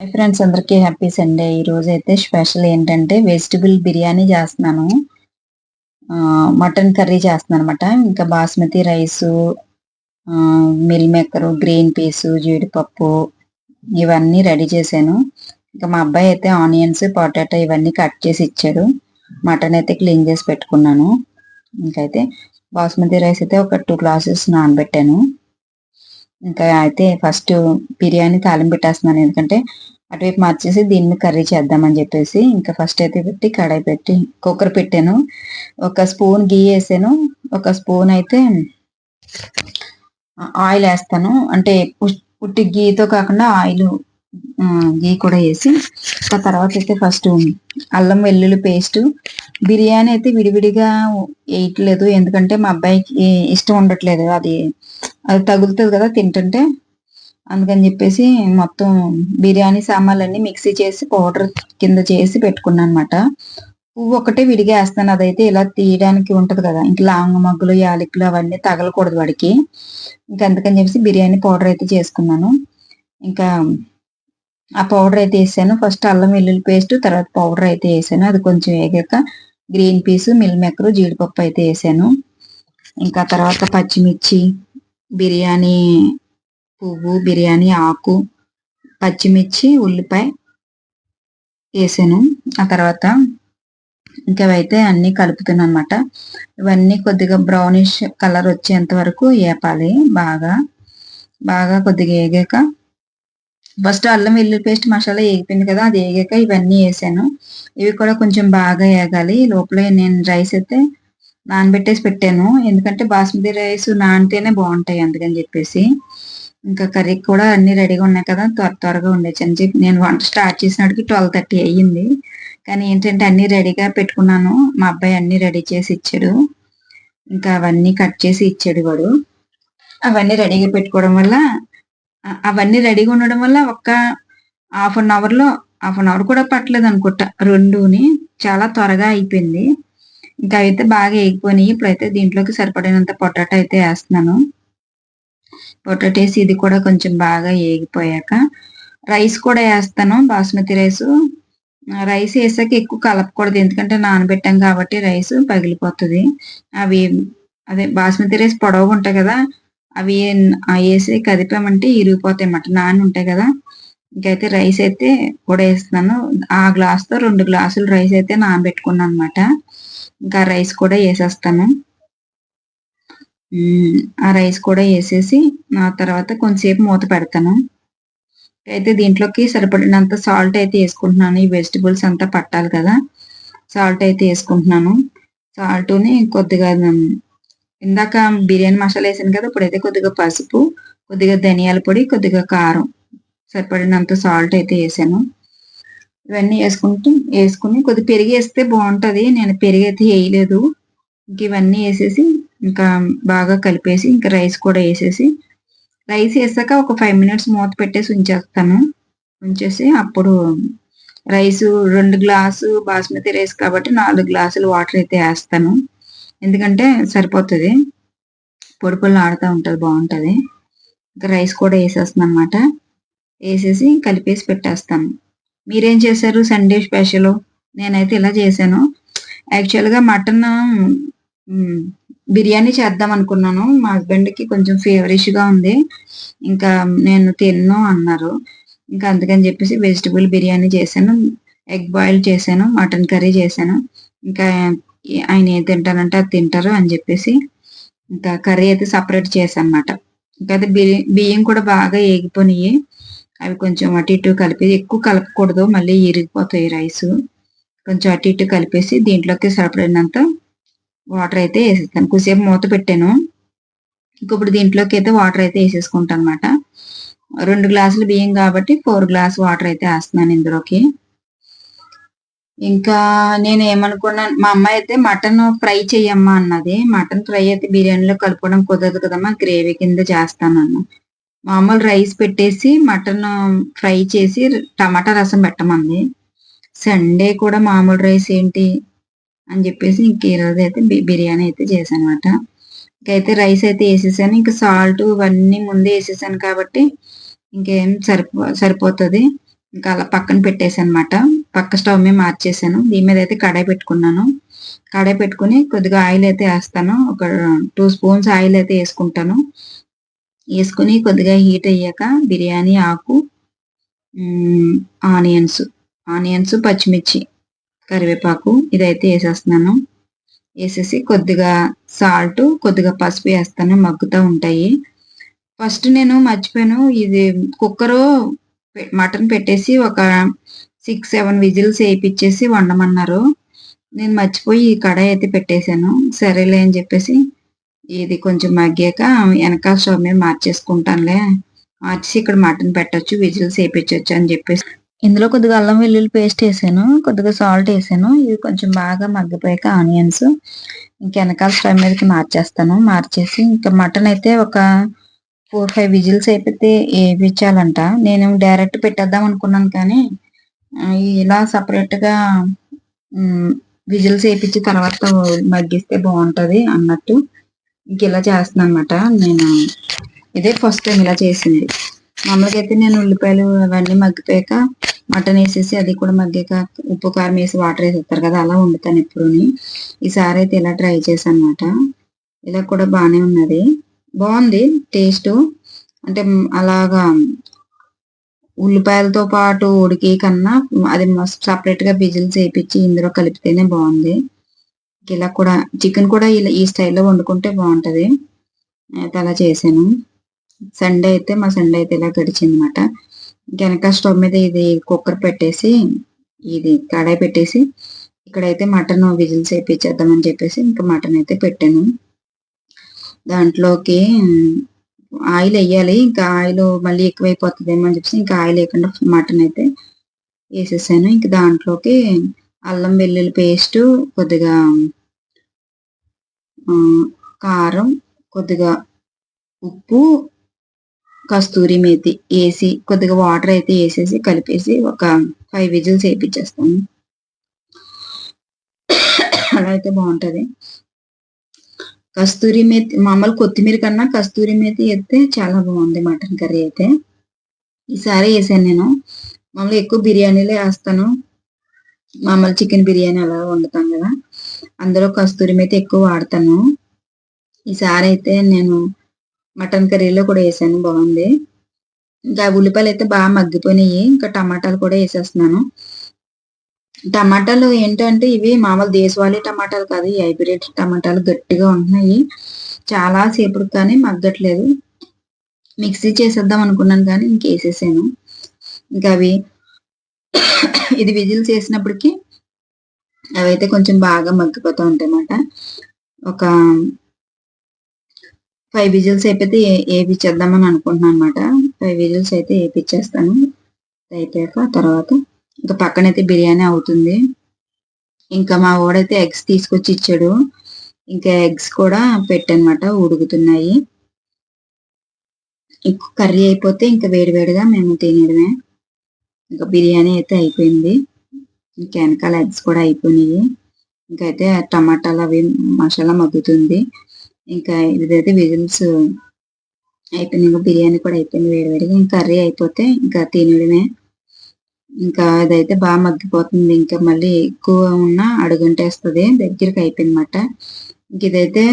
Hi friends అందరికీ happy Sunday. ఈ రోజు అయితే స్పెషల్ ఏంటంటే వెజిటబుల్ బిర్యానీ చేస్తున్నాను. మటన్ కర్రీ చేస్తున్నాను అనమాట ఇంకా basmati rice meal maker green peas జీడిపప్పు ఇవన్నీ రెడీ చేశాను. ఇంకా మా అబ్బాయి అయితే ఆనియన్స్ పొటాటో ఇవన్నీ కట్ చేసి ఇచ్చాడు. మటన్ అయితే క్లీన్ చేసి పెట్టుకున్నాను. ఇంకైతే బాస్మతి రైస్ అయితే ఒక టూ గ్లాసెస్ నానబెట్టాను. ఇంకా అయితే ఫస్ట్ బిర్యానీ తాళం పెట్టేస్తున్నాను. ఎందుకంటే అటువైపు మార్చేసి దీన్ని కర్రీ చేద్దామని చెప్పేసి ఇంకా ఫస్ట్ అయితే పెట్టి కడాయి పెట్టి కుక్కర్ పెట్టాను. ఒక స్పూన్ గీ వేసాను. ఒక స్పూన్ అయితే ఆయిల్ వేస్తాను. అంటే పుట్టి గీతో కాకుండా ఆయిల్ గీ కూడా వేసి ఆ తర్వాత అయితే ఫస్ట్ అల్లం వెల్లుల్లి పేస్ట్. బిర్యానీ అయితే విడివిడిగా వేయట్లేదు. ఎందుకంటే మా అబ్బాయికి ఇష్టం ఉండట్లేదు. అది అది తగులుతుంది కదా తింటుంటే. అందుకని చెప్పేసి మొత్తం బిర్యానీ సామాన్లన్నీ మిక్సీ చేసి పౌడర్ కింద చేసి పెట్టుకున్నాను అనమాట పువ్వు ఒకటే విడిగా వేస్తాను అదైతే ఇలా తీయడానికి ఉంటది కదా. ఇంక లాంగ్ మగ్గులు యాలకులు అవన్నీ తగలకూడదు వాడికి. ఇంకా అందుకని చెప్పేసి బిర్యానీ పౌడర్ అయితే చేసుకున్నాను. ఇంకా ఆ పౌడర్ అయితే వేసాను. ఫస్ట్ అల్లం వెల్లుల్లి పేస్ట్ తర్వాత పౌడర్ అయితే వేసాను. అది కొంచెం వేగాక గ్రీన్ పీస్ మిల్ మేకర్ జీడిపప్పు అయితే వేసాను. ఇంకా తర్వాత పచ్చిమిర్చి బిర్యానీ పువ్వు బిర్యానీ ఆకు పచ్చిమిర్చి ఉల్లిపాయ వేసాను. ఆ తర్వాత ఇంకా అయితే అన్ని కలుపుతున్నాను అనమాట ఇవన్నీ కొద్దిగా బ్రౌనిష్ కలర్ వచ్చేంత వరకు వేపాలి బాగా బాగా కొద్దిగా వేగాక ఫస్ట్ అల్లం వెల్లుల్లి పేస్ట్ మసాలా వేగిపోయింది కదా అది వేగాక ఇవన్నీ వేసాను. ఇవి కూడా కొంచెం బాగా వేగాలి లోపల నేను రైస్ అయితే నానబెట్టేసి పెట్టాను. ఎందుకంటే బాస్మతి రైస్ నానితేనే బాగుంటాయి అందుకని చెప్పేసి. ఇంకా కర్రీ కూడా అన్ని రెడీగా ఉన్నాయి కదా త్వర త్వరగా ఉండేది అని చెప్పి నేను వంట స్టార్ట్ చేసినట్టుకి ట్వెల్వ్ థర్టీ అయ్యింది. కానీ ఏంటంటే అన్ని రెడీగా పెట్టుకున్నాను. మా అబ్బాయి అన్ని రెడీ చేసి ఇచ్చాడు. ఇంకా అవన్నీ కట్ చేసి ఇచ్చాడు వాడు. అవన్నీ రెడీగా పెట్టుకోవడం వల్ల అవన్నీ రెడీగా ఉండడం వల్ల ఒక్క హాఫ్ అన్ అవర్లో హాఫ్ అన్ అవర్ కూడా పట్టలేదు అనుకుంటా. రెండుని చాలా త్వరగా అయిపోయింది. ఇంకా అయితే బాగా వేగిపోయినాయి ఇప్పుడైతే దీంట్లోకి సరిపడినంత పొటాటో అయితే వేస్తున్నాను. పొటాటో వేసి ఇది కూడా కొంచెం బాగా ఏగిపోయాక రైస్ కూడా వేస్తాను బాస్మతి రైస్. రైస్ వేసాక ఎక్కువ కలపకూడదు ఎందుకంటే నానబెట్టాం కాబట్టి రైస్ పగిలిపోతుంది. అవి అదే బాస్మతి రైస్ పొడవుగా ఉంటాయి కదా అవి వేసి కదిపామంటే ఇరిగిపోతాయి అన్నమాట నాని ఉంటాయి కదా. ఇంకైతే రైస్ అయితే కూడా వేస్తున్నాను. ఆ గ్లాస్తో రెండు గ్లాసులు రైస్ అయితే నానబెట్టుకున్నాను అనమాట ఇంకా రైస్ కూడా వేసేస్తాను. ఆ రైస్ కూడా వేసేసి ఆ తర్వాత కొంతసేపు మూత పెడతాను. అయితే దీంట్లోకి సరిపడినంత సాల్ట్ అయితే వేసుకుంటున్నాను. ఈ వెజిటబుల్స్ అంతా పట్టాలి కదా. సాల్ట్ అయితే వేసుకుంటున్నాను. సాల్ట్ని కొద్దిగా ఇందాక బిర్యానీ మసాలా వేసాను కదా ఇప్పుడైతే కొద్దిగా పసుపు కొద్దిగా ధనియాల పొడి కొద్దిగా కారం. సరిపడినంత సాల్ట్ అయితే వేసాను. ఇవన్నీ వేసుకుంటూ వేసుకుని కొద్దిగా పెరిగి వేస్తే బాగుంటుంది. నేను పెరిగి అయితే వేయలేదు. ఇంక ఇవన్నీ వేసేసి ఇంకా బాగా కలిపేసి ఇంకా రైస్ కూడా వేసేసి రైస్ వేసాక ఒక ఫైవ్ మినిట్స్ మూత పెట్టేసి ఉంచేస్తాను. ఉంచేసి అప్పుడు రైస్ రెండు గ్లాసు బాస్మతి రైస్ కాబట్టి నాలుగు గ్లాసులు వాటర్ అయితే వేస్తాను. ఎందుకంటే సరిపోతుంది. పొడి పొడి ఆడుతూ ఉంటుంది బాగుంటుంది. ఇంకా రైస్ కూడా వేసేస్తాను అనమాట వేసేసి కలిపేసి పెట్టేస్తాను. మీరేం చేశారు సండే స్పెషల్? నేనైతే ఇలా చేశాను. యాక్చువల్గా మటన్ బిర్యానీ చేద్దాం అనుకున్నాను. మా హస్బెండ్కి కొంచెం ఫేవరెష్గా ఉంది. ఇంకా నేను తిన్ను అన్నారు. ఇంకా అందుకని చెప్పేసి వెజిటబుల్ బిర్యానీ చేశాను. ఎగ్ బాయిల్ చేశాను. మటన్ కర్రీ చేశాను. ఇంకా ఆయన ఏది తింటారంటే అది తింటారు అని చెప్పేసి ఇంకా కర్రీ అయితే సపరేట్ చేశాను అనమాట ఇంకా అది బియ్యం కూడా బాగా ఏగిపోయినాయి అవి కొంచెం అటు ఇటు కలిపి ఎక్కువ కలపకూడదు. మళ్ళీ ఇరిగిపోతాయి రైస్ కొంచెం అటు ఇటు కలిపేసి దీంట్లోకి సరిపడినంత వాటర్ అయితే వేసేస్తాను. కొద్దిసేపు మూత పెట్టాను. ఇంకొప్పుడు దీంట్లోకి అయితే వాటర్ అయితే వేసేసుకుంటాను అనమాట రెండు గ్లాసులు బియ్యం కాబట్టి ఫోర్ గ్లాస్ వాటర్ అయితే వేస్తున్నాను ఇందులోకి. ఇంకా నేను ఏమనుకున్నాను మా అమ్మాయి అయితే మటన్ ఫ్రై చెయ్యమ్మా అన్నది. మటన్ ఫ్రై అయితే బిర్యానీలో కలుపుకోవడం కుదరదు కదమ్మా. గ్రేవీ కింద చేస్తాను అన్న మామూలు రైస్ పెట్టేసి మటన్ ఫ్రై చేసి టమాటా రసం పెట్టమంది సండే కూడా మామూలు రైస్ ఏంటి అని చెప్పేసి ఇంక ఈరోజు అయితే బిర్యానీ అయితే చేశాను అనమాట ఇంకైతే రైస్ అయితే వేసేసాను. ఇంకా సాల్ట్ ఇవన్నీ ముందే వేసేసాను కాబట్టి ఇంకేం సరిపో సరిపోతుంది. ఇంకా అలా పక్కన పెట్టేసాను అనమాట పక్క స్టవ్ మీద మార్చేసాను దీని మీద అయితే కడాయి పెట్టుకున్నాను. కడాయి పెట్టుకుని కొద్దిగా ఆయిల్ అయితే వేస్తాను. ఒక టూ స్పూన్స్ ఆయిల్ అయితే వేసుకుంటాను. వేసుకుని కొద్దిగా హీట్ అయ్యాక బిర్యానీ ఆకు ఆనియన్స్ ఆనియన్స్ పచ్చిమిర్చి కరివేపాకు ఇదైతే వేసేస్తున్నాను. వేసేసి కొద్దిగా సాల్ట్ కొద్దిగా పసుపు వేస్తాను మగ్గుతూ ఉంటాయి. ఫస్ట్ నేను మర్చిపోయాను ఇది కుక్కరు మటన్ పెట్టేసి ఒక సిక్స్ సెవెన్ విజిల్స్ వేయించేసి వండమన్నారు. నేను మర్చిపోయి కడాయి అయితే పెట్టేశాను. సరేలే అని చెప్పేసి ఇది కొంచెం మగ్గాక వెనకాల స్టవ్ మీద మార్చేసుకుంటానులే. మార్చేసి ఇక్కడ మటన్ పెట్టచ్చు విజిల్స్ వేయించవచ్చు అని చెప్పేసి. ఇందులో కొద్దిగా అల్లం వెల్లుల్లి పేస్ట్ వేసాను కొద్దిగా సాల్ట్ వేసాను. ఇది కొంచెం బాగా మగ్గిపోయాక ఆనియన్స్. ఇంకా వెనకాల స్టవ్ మీదకి మార్చేస్తాను. మార్చేసి ఇంకా మటన్ అయితే ఒక ఫోర్ ఫైవ్ విజిల్స్ అయిపోతే వేయించాలంట. నేను డైరెక్ట్ పెట్టేద్దాం అనుకున్నాను కానీ ఇలా సపరేట్గా విజిల్స్ వేయించి తర్వాత మగ్గిస్తే బాగుంటుంది అన్నట్టు. ఇంక ఇలా చేస్తున్నాను అనమాట నేను ఇదే ఫస్ట్ టైం ఇలా చేసింది. మామూలుగా అయితే నేను ఉల్లిపాయలు అవన్నీ మగ్గిపోయాక మటన్ వేసేసి అది కూడా మగ్గాక ఉప్పు కారం వేసి వాటర్ వేసేస్తారు కదా అలా వండుతాను ఎప్పుడూని. ఈసారి అయితే ఇలా ట్రై చేశాను అనమాట ఇలా కూడా బాగానే ఉన్నది. బాగుంది టేస్ట్. అంటే అలాగా ఉల్లిపాయలతో పాటు ఉడికి కన్నా అది సపరేట్గా బిజిల్స్ వేయించి ఇందులో కలిపితేనే బాగుంది ఇలా కూడా చికెన్ కూడా ఇలా ఈ స్టైల్లో వండుకుంటే బాగుంటుంది. అయితే అలా చేశాను. సండే అయితే మా సండే అయితే ఇలా గడిచింది అనమాట వెనక స్టవ్ మీద ఇది కుక్కర్ పెట్టేసి ఇది కడాయి పెట్టేసి ఇక్కడైతే మటన్ విజిల్స్ వేయించేద్దామని చెప్పేసి ఇంకా మటన్ అయితే పెట్టాను. దాంట్లోకి ఆయిల్ వేయాలి. ఇంకా ఆయిల్ మళ్ళీ ఎక్కువైపోతుందేమో అని చెప్పేసి ఇంకా ఆయిల్ వేయకుండా మటన్ అయితే వేసేసాను. ఇంకా దాంట్లోకి అల్లం వెల్లుల్లి పేస్ట్ కొద్దిగా కారం కొద్దిగా ఉప్పు కస్తూరి మేతి వేసి కొద్దిగా వాటర్ అయితే వేసేసి కలిపేసి ఒక ఫైవ్ విజిల్స్ వేయించేస్తాను. అలా అయితే బాగుంటుంది. కస్తూరి మేతి మామూలు కొత్తిమీర కన్నా కస్తూరి మేతి వేస్తే చాలా బాగుంది మటన్ కర్రీ అయితే. ఈసారి వేసాను నేను. మామూలు ఎక్కువ బిర్యానీలే వేస్తాను. మామూలు చికెన్ బిర్యానీ అలా వండుతాం కదా. అందులో కస్తూరి మేతి ఎక్కువ వాడతాను. ఈసారి అయితే నేను మటన్ కర్రీలో కూడా వేసాను బాగుంది. ఇంకా ఉల్లిపాయలు అయితే బాగా మగ్గిపోయినాయి. ఇంకా టమాటాలు కూడా వేసేస్తున్నాను. టమాటాలు ఏంటంటే ఇవి మామూలు దేశవాళీ టమాటాలు కాదు ఈ హైబ్రిడ్ టమాటాలు గట్టిగా ఉంటున్నాయి. చాలా సేపు కానీ మగ్గట్లేదు. మిక్సీ చేసేద్దాం అనుకున్నాను కానీ ఇంకేసేసాను. ఇంకా అవి ఇది విజిల్ చేసినప్పటికీ అవైతే కొంచెం బాగా మగ్గిపోతూ ఉంటాయి అన్నమాట ఒక ఫైవ్ విజిల్స్ అయిపోతే వేపిచ్చేద్దామని అనుకుంటున్నాను అనమాట ఫైవ్ విజిల్స్ అయితే వేపిచ్చేస్తాను అయిపోయాక తర్వాత ఇంకా పక్కనైతే బిర్యానీ అవుతుంది. ఇంకా మా వాడైతే ఎగ్స్ తీసుకొచ్చి ఇచ్చాడు. ఇంకా ఎగ్స్ కూడా పెట్టనమాట ఉడుకుతున్నాయి. కర్రీ అయిపోతే ఇంకా వేడివేడిగా మేము తినేయడమే. ఇంకా బిర్యానీ అయితే అయిపోయింది. ఇంకా వెనకాల ఎగ్స్ కూడా అయిపోయినాయి. ఇంకైతే టమాటాలు అవి మసాలా మగ్గుతుంది. ఇంకా ఇదైతే విజిల్స్ అయిపోయినాయి. బిర్యానీ కూడా అయిపోయింది వేడివేడిగా ఇంకా కర్రీ అయిపోతే ఇంకా తినడమే. ఇంకా అదైతే బాగా మగ్గిపోతుంది. ఇంకా మళ్ళీ ఎక్కువ ఉన్న అడుగుంటేస్తుంది దగ్గరికి అయిపోయిందన్నమాట. ఇంక ఇదైతే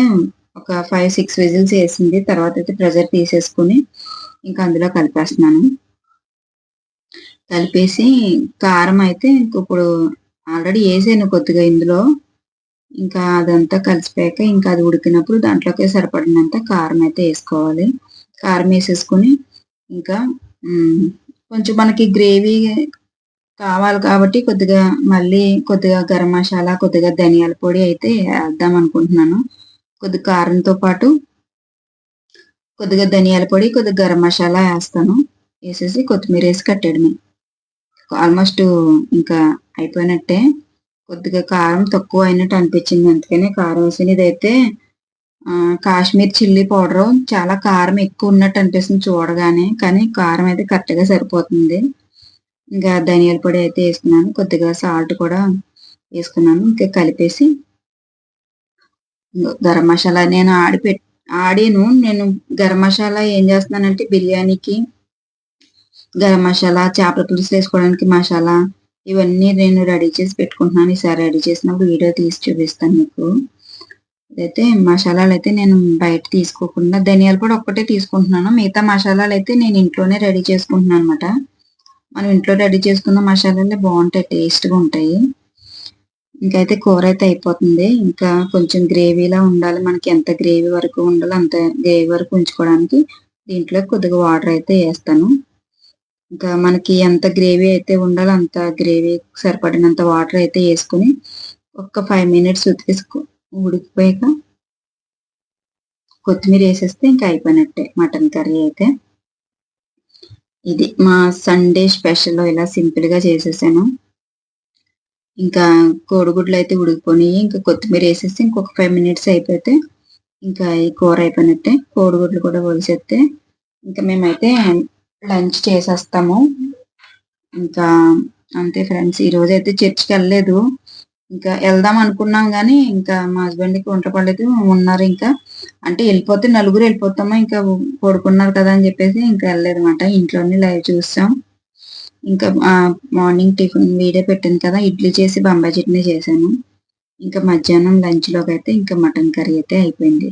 ఒక ఫైవ్ సిక్స్ విజిల్స్ వేసింది. తర్వాత అయితే ప్రెజర్ తీసేసుకుని ఇంకా అందులో కలిపేస్తున్నాను. కలిపేసి కారం అయితే ఇప్పుడు ఆల్రెడీ వేసాను కొద్దిగా ఇందులో. ఇంకా అదంతా కలిసిపోయాక ఇంకా అది ఉడికినప్పుడు దాంట్లోకి సరిపడినంత కారం అయితే వేసుకోవాలి. కారం వేసేసుకుని ఇంకా కొంచెం మనకి గ్రేవీ కావాలి కాబట్టి కొద్దిగా మళ్ళీ కొద్దిగా గరం మసాలా కొద్దిగా ధనియాల పొడి అయితే వేద్దాం అనుకుంటున్నాను. కొద్దిగా కారంతో పాటు కొద్దిగా ధనియాల పొడి కొద్దిగా గరం మసాలా వేస్తాను. వేసేసి కొత్తిమీర వేసి కట్టేయడమే. ఆల్మోస్ట్ ఇంకా అయిపోయినట్టే. కొద్దిగా కారం తక్కువ అయినట్టు అనిపించింది. అందుకనే కారం వేసిన ఇదైతే కాశ్మీర్ చిల్లీ పౌడర్. చాలా కారం ఎక్కువ ఉన్నట్టు అనిపిస్తుంది చూడగానే. కానీ కారం అయితే కరెక్ట్గా సరిపోతుంది. ఇంకా ధనియాల పొడి అయితే వేసుకున్నాను. కొద్దిగా సాల్ట్ కూడా వేసుకున్నాను. ఇంకా కలిపేసి గరం మసాలా నేను ఆడి పెట్ ఆడాను. నేను గరం మసాలా ఏం చేస్తున్నానంటే బిర్యానీకి గరం మసాలా చేపల పులుసు వేసుకోవడానికి మసాలా ఇవన్నీ నేను రెడీ చేసి పెట్టుకుంటున్నాను. ఈసారి రెడీ చేసినప్పుడు వీడియో తీసి చూపిస్తాను మీకు. అయితే మసాలాలు అయితే నేను బయట తీసుకోకుండా ధనియాలు కూడా ఒక్కటే తీసుకుంటున్నాను. మిగతా మసాలాలు అయితే నేను ఇంట్లోనే రెడీ చేసుకుంటున్నాను అనమాట మనం ఇంట్లో రెడీ చేసుకున్న మసాలాలే బాగుంటాయి టేస్ట్గా ఉంటాయి. ఇంకైతే కూర అయితే అయిపోతుంది. ఇంకా కొంచెం గ్రేవీలా ఉండాలి. మనకి ఎంత గ్రేవీ వరకు ఉండాలో అంత గ్రేవీ వరకు ఉంచుకోవడానికి దీంట్లో కొద్దిగా వాటర్ అయితే వేస్తాను. ఇంకా మనకి ఎంత గ్రేవీ అయితే ఉండాలో అంత గ్రేవీ సరిపడినంత వాటర్ అయితే వేసుకుని ఒక ఫైవ్ మినిట్స్ ఉతికేసుకో ఉడికిపోయాక కొత్తిమీర వేసేస్తే ఇంకా అయిపోయినట్టే మటన్ కర్రీ అయితే. ఇది మా సండే స్పెషల్ ఇలా సింపుల్గా చేసేసాను. ఇంకా కోడిగుడ్లు అయితే ఉడికిపోయి ఇంకా కొత్తిమీర వేసేసి ఇంకొక ఫైవ్ మినిట్స్ అయిపోతే ఇంకా ఈ కూర అయిపోయినట్టే కోడిగుడ్లు కూడా ఒలిసేస్తే ఇంకా మేమైతే లంచ్ చేసేస్తాము. ఇంకా అంతే ఫ్రెండ్స్ ఈ రోజు అయితే చర్చికి వెళ్ళలేదు. ఇంకా వెళ్దాం అనుకున్నాం కానీ ఇంకా మా హస్బెండ్కి వంట పడలేదు ఉన్నారు ఇంకా. అంటే వెళ్ళిపోతే నలుగురు వెళ్ళిపోతామా ఇంకా పడుకున్నారు కదా అని చెప్పేసి ఇంకా వెళ్ళలేదు అనమాట ఇంట్లోనే లైవ్ చూస్తాం. ఇంకా మార్నింగ్ టిఫిన్ వీడియో పెట్టింది కదా ఇడ్లీ చేసి బొంబాయి చట్నీ చేశాను. ఇంకా మధ్యాహ్నం లంచ్లోకి అయితే ఇంకా మటన్ కర్రీ అయితే అయిపోయింది.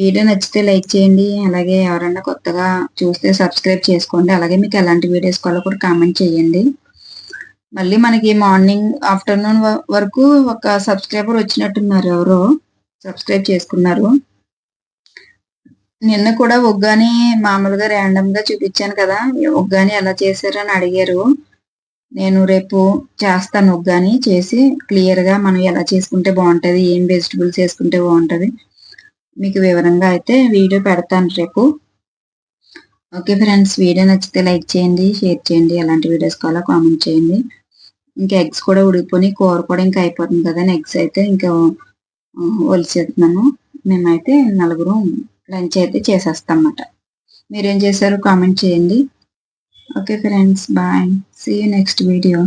వీడియో నచ్చితే లైక్ చేయండి. అలాగే ఎవరైనా కొత్తగా చూస్తే సబ్స్క్రైబ్ చేసుకోండి. అలాగే మీకు ఎలాంటి వీడియోస్ కావాలో కూడా కామెంట్ చేయండి. మళ్ళీ మనకి మార్నింగ్ ఆఫ్టర్నూన్ వరకు ఒక సబ్స్క్రైబర్ వచ్చినట్టున్నారు ఎవరో. సబ్స్క్రైబ్ చేసుకున్నారు. నిన్న కూడా ఒగ్గాని మామూలుగా ర్యాండమ్గా చూపించాను కదా. ఒగ్గాని ఎలా చేశారని అడిగారు. నేను రేపు చేస్తాను ఒగ్గాని చేసి క్లియర్గా మనం ఎలా చేసుకుంటే బాగుంటది ఏం వెజిటబుల్స్ వేసుకుంటే బాగుంటది మీకు వివరంగా అయితే వీడియో పెడతాను రేపు. ఓకే ఫ్రెండ్స్ వీడియో నచ్చితే లైక్ చేయండి షేర్ చేయండి ఎలాంటి వీడియోస్ కావాలో కామెంట్ చేయండి. ఇంకా ఎగ్స్ కూడా ఉడికిపోయి కూర కూడా ఇంకా అయిపోతుంది కదా ఎగ్స్ అయితే ఇంకా ఒలిచేస్తున్నాను. మేమైతే నలుగురు లంచ్ అయితే చేసేస్తాం అన్నమాట. మీరేం చేశారు కామెంట్ చేయండి. Okay friends bye. See you next video